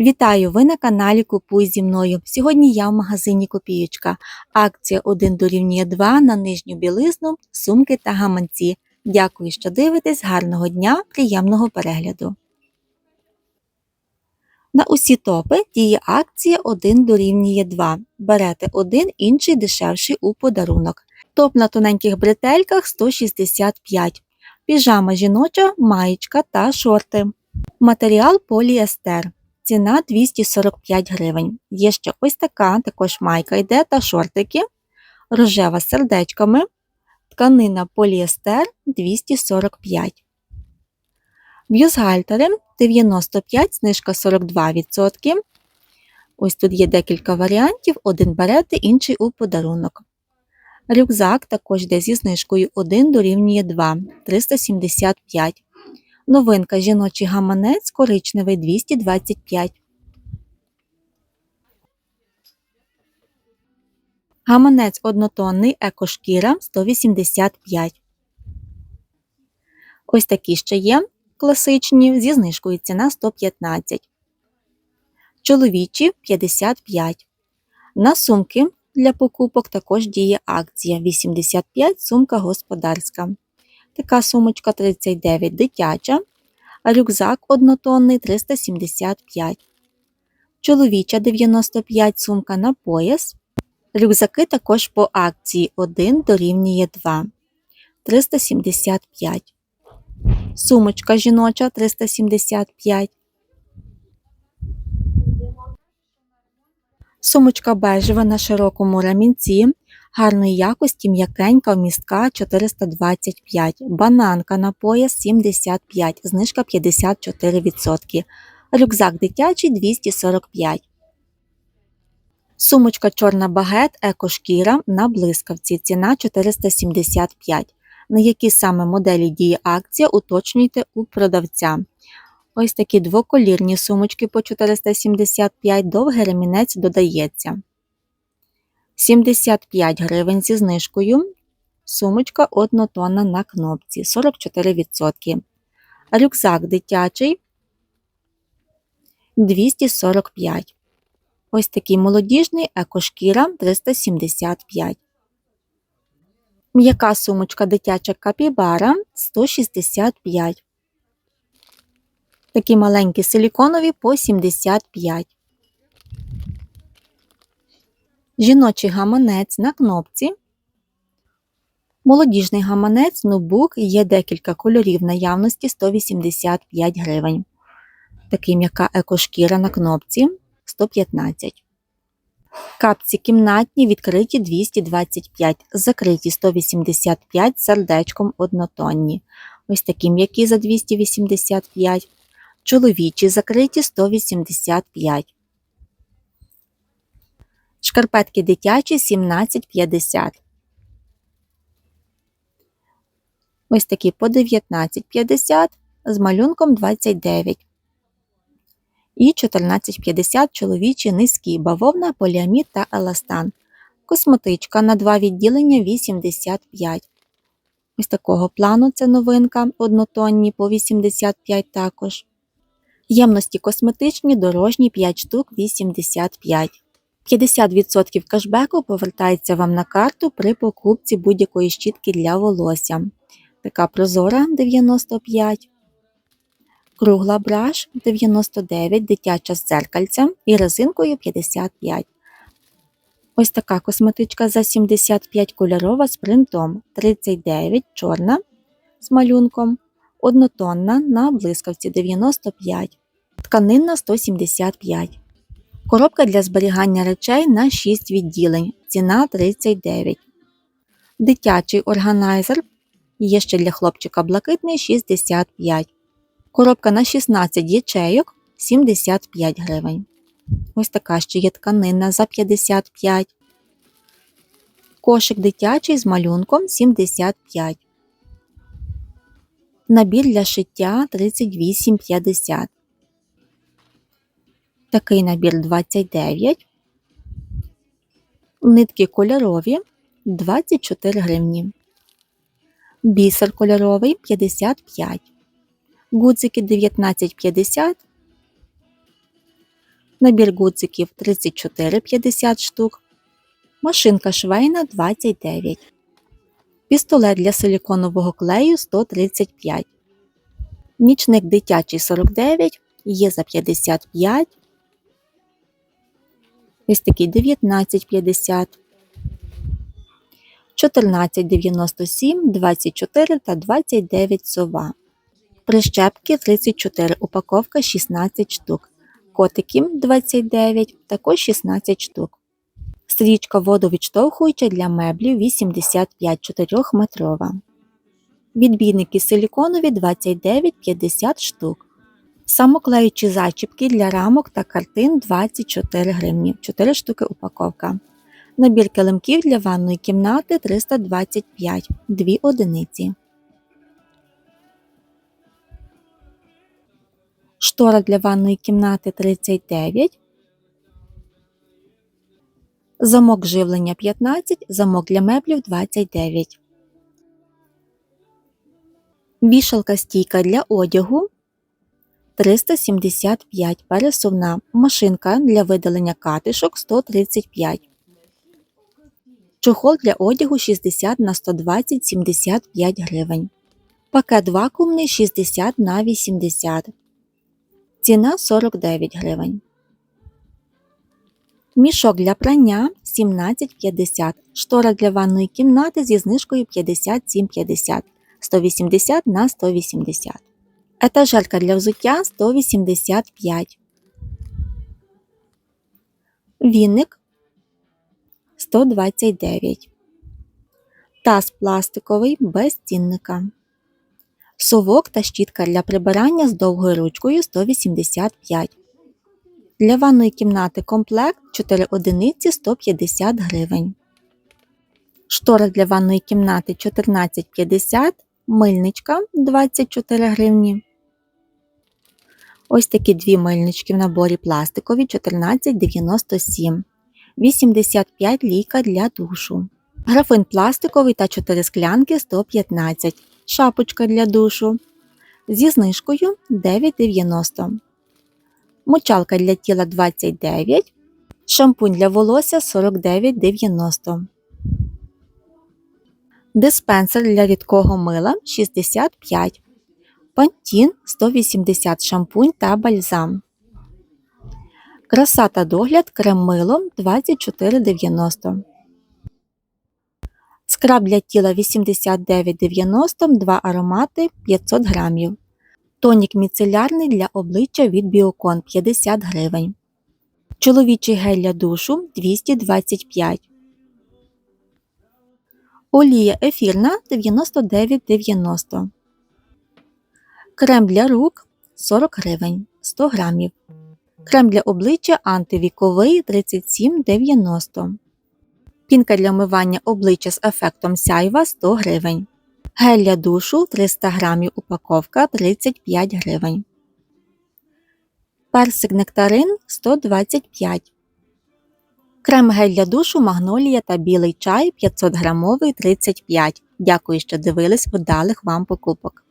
Вітаю! Ви на каналі Купуй зі мною. Сьогодні я в магазині Копієчка. Акція 1 дорівнює 2 на нижню білизну, сумки та гаманці. Дякую, що дивитесь. Гарного дня, приємного перегляду. На усі топи діє акція 1 дорівнює 2. Берете один, інший дешевший у подарунок. Топ на тоненьких бретельках 165. Піжама жіноча, маєчка та шорти. Матеріал поліестер. Ціна 245 гривень. Є ще ось така, також майка йде та шортики. Рожева з сердечками. Тканина поліестер 245. Бюзгальтери 95, знижка 42%. Ось тут є декілька варіантів. Один берете, інший у подарунок. Рюкзак також йде зі знижкою 1 дорівнює 2 375. Новинка жіночий гаманець коричневий 225. Гаманець однотонний екошкіра 185. Ось такі ще є класичні зі знижкою ціна 115. Чоловічі 55. На сумки для покупок також діє акція 85 сумка господарська. Така сумочка 39 дитяча, рюкзак однотонний 375. Чоловіча 95 сумка на пояс. Рюкзаки також по акції 1 дорівнює 2 375. Сумочка жіноча 375. Сумочка бежева на широкому ремінці гарної якості м'якенька містка 425, бананка на пояс 75, знижка 54%, рюкзак дитячий 245. Сумочка чорна багет екошкіра на блискавці, ціна 475. На які саме моделі діє акція, уточнюйте у продавця. Ось такі двоколірні сумочки по 475, довгий ремінець додається. 75 гривень зі знижкою. Сумочка однотонна на кнопці 44%. Рюкзак дитячий 245. Ось такий молодіжний екошкіра 375. М'яка сумочка дитяча капібара 165. Такі маленькі силіконові по 75. Жіночий гаманець на кнопці. Молодіжний гаманець ноутбук є декілька кольорів наявності 185 гривень. Такий м'яка екошкіра на кнопці 115. Капці кімнатні відкриті 225, закриті 185 сердечком однотонні. Ось такі м'які за 285. Чоловічі закриті 185. Шкарпетки дитячі 17,50. Ось такі по 19,50 з малюнком 29. І 14,50 чоловічі низькі бавовна, поліамід та еластан. Косметичка на два відділення 85. Ось такого плану це новинка, однотонні по 85 також. Ємності косметичні, дорожні 5 штук 85. 50% кешбеку повертається вам на карту при покупці будь-якої щітки для волосся. Така прозора 95, кругла браш 99, дитяча з дзеркальцем і резинкою 55. Ось така косметичка за 75 кольорова з принтом 39, чорна з малюнком, однотонна на блискавці 95, тканинна 175. Коробка для зберігання речей на 6 відділень. Ціна 39. Дитячий органайзер. Є ще для хлопчика блакитний 65. Коробка на 16 ячейок 75 гривень. Ось така ще є тканина за 55. Кошик дитячий з малюнком 75. Набір для шиття 38,50. Такий набір 29. Нитки кольорові 24 гривні. Бісер кольоровий 55. Гудзики 19,50. Набір гудзиків 34,50 штук. Машинка швейна 29. Пістолет для силіконового клею 135. Нічник дитячий 49, є за 55. Ось такий 19,50. 14,97, 24 та 29 сова. Прищепки 34, упаковка 16 штук. Котики 29, також 16 штук. Стрічка водовідштовхуюча для меблів 85 4 метрова. Відбійники силіконові 29,50 штук. Самоклеючі зачіпки для рамок та картин 24 гривні, 4 штуки упаковка. Набір килимків для ванної кімнати 325, 2 одиниці. Штора для ванної кімнати 39. Замок живлення 15, замок для меблів 29. Вішалка стійка для одягу 375 пересувна. Машинка для видалення катишок 135. Чохол для одягу 60 на 120 75 гривень. Пакет вакуумний 60 на 80. Ціна 49 гривень. Мішок для прання 17,50. Штора для ванної кімнати зі знижкою 57,50. 180 на 180. Етажерка для взуття 185. Вінник 129. Таз пластиковий без цінника. Совок та щітка для прибирання з довгою ручкою 185. Для ванної кімнати комплект 4 одиниці 150 гривень. Штора для ванної кімнати 14,50, мильничка 24 гривні. Ось такі дві мильнички в наборі пластикові 14,97. 85 лійка для душу. Графин пластиковий та 4 склянки 115. Шапочка для душу. Зі знижкою 9,90. Мочалка для тіла 29. Шампунь для волосся 49,90. Диспенсер для рідкого мила 65. Пантін 180 шампунь та бальзам. Краса та догляд крем мило 24,90. Скраб для тіла 89,90, 2 аромати 500 грамів. Тонік міцелярний для обличчя від Біокон 50 гривень. Чоловічий гель для душу 225. Олія ефірна 99,90. Крем для рук 40 гривень 100 грамів. Крем для обличчя антивіковий 37,90. Пінка для вмивання обличчя з ефектом сяйва 100 гривень. Гель для душу 300 грамів упаковка 35 гривень. Персик нектарин 125. Крем гель для душу магнолія та білий чай 500 грамовий 35. Дякую, що дивились вдалих вам покупок.